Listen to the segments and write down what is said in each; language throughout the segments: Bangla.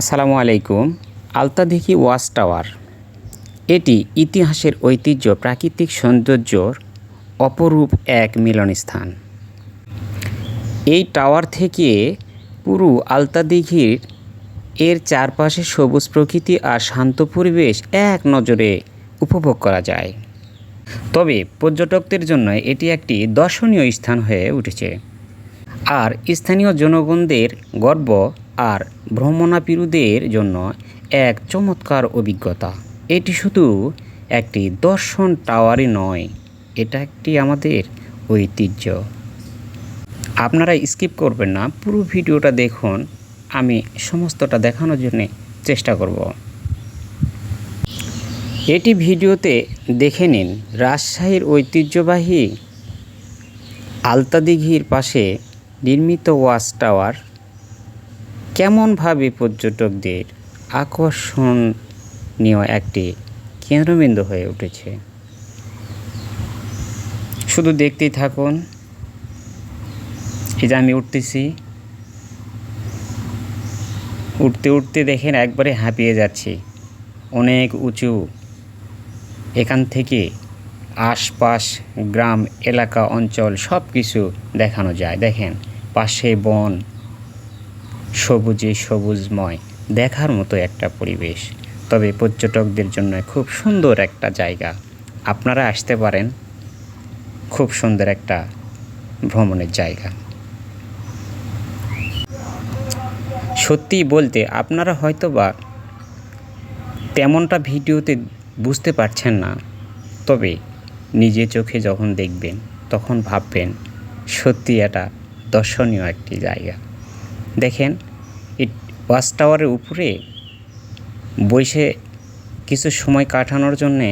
আসসালামু আলাইকুম। Altadighi watch tower. এটি ইতিহাসের ঐতিহ্য, প্রাকৃতিক সৌন্দর্যর অপরূপ এক মিলনস্থান। এই টাওয়ার থেকে পুরো আলতাদিঘির এর চারপাশে সবুজ প্রকৃতি আর শান্ত পরিবেশ এক নজরে উপভোগ করা যায়। তবে পর্যটকদের জন্য এটি একটি দর্শনীয় স্থান হয়ে উঠেছে। আর স্থানীয় জনগণদের গর্ব আর ভ্রমণাপিরুদের জন্য এক চমৎকার অভিজ্ঞতা। এটি শুধু একটি দর্শন টাওয়ারই নয়, এটা একটি আমাদের ঐতিহ্য। আপনারা স্কিপ করবেন না, পুরো ভিডিওটা দেখুন। আমি সমস্তটা দেখানোর জন্য চেষ্টা করব। এটি ভিডিওতে দেখে নিন, রাজশাহীর ঐতিহ্যবাহী আলতাদিঘির পাশে নির্মিত ওয়াচ টাওয়ার। কেমনভাবে পর্যটকদের আকর্ষণীয় একটি কেন্দ্রবিন্দু হয়ে উঠেছে? শুধু দেখতেই থাকুন। এই যে আমি উঠতেছি। উঠতে উঠতে দেখেন একবারে হাঁপিয়ে যাচ্ছি। অনেক উঁচু। এখান থেকে আশপাশ, গ্রাম, এলাকা, অঞ্চল সব কিছু দেখানো যায়। দেখেন, পাশে বন সবুজে সবুজময়, দেখার মতো একটা পরিবেশ। তবে পর্যটকদের জন্য খুব সুন্দর একটা জায়গা। আপনারা আসতে পারেন। খুব সুন্দর একটা ভ্রমণের জায়গা। সত্যি বলতে আপনারা হয়তো বা তেমনটা ভিডিওতে বুঝতে পারছেন না। তবে নিজে চোখে যখন দেখবেন, তখন ভাববেন সত্যি এটা দর্শনীয় একটি জায়গা। দেখেন, এই ওয়াচ টাওয়ারের উপরে বসে কিছু সময় কাটানোর জন্যে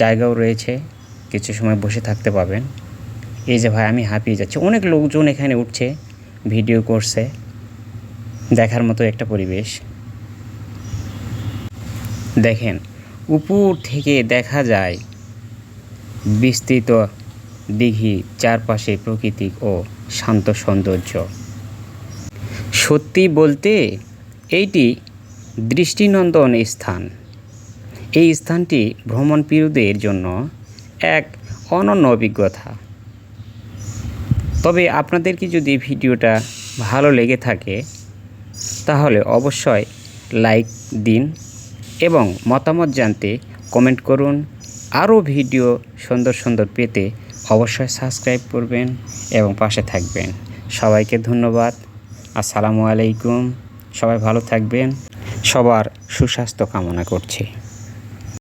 জায়গাও রয়েছে, কিছু সময় বসে থাকতে পাবেন এই যে ভাই, আমি হাঁপিয়ে যাচ্ছি। অনেক লোকজন এখানে উঠছে, ভিডিও করছে, দেখার মতো একটা পরিবেশ। দেখেন, উপর থেকে দেখা যায় বিস্তৃত দিঘি, চারপাশে প্রাকৃতিক ও শান্ত সৌন্দর্য। সত্যি বলতে এইটি দৃষ্টিনন্দন স্থান। এই স্থানটি ভ্রমণপ্রিয়দের জন্য এক অনন্য অভিজ্ঞতা। তবে আপনাদেরকে যদি ভিডিওটা ভালো লেগে থাকে, তাহলে অবশ্যই লাইক দিন এবং মতামত জানতে কমেন্ট করুন। আরও ভিডিও সুন্দর সুন্দর পেতে অবশ্যই সাবস্ক্রাইব করবেন এবং পাশে থাকবেন। সবাইকে ধন্যবাদ। আসসালামু আলাইকুম। সবাই ভালো থাকবেন। সবার সুস্বাস্থ্য কামনা করছি।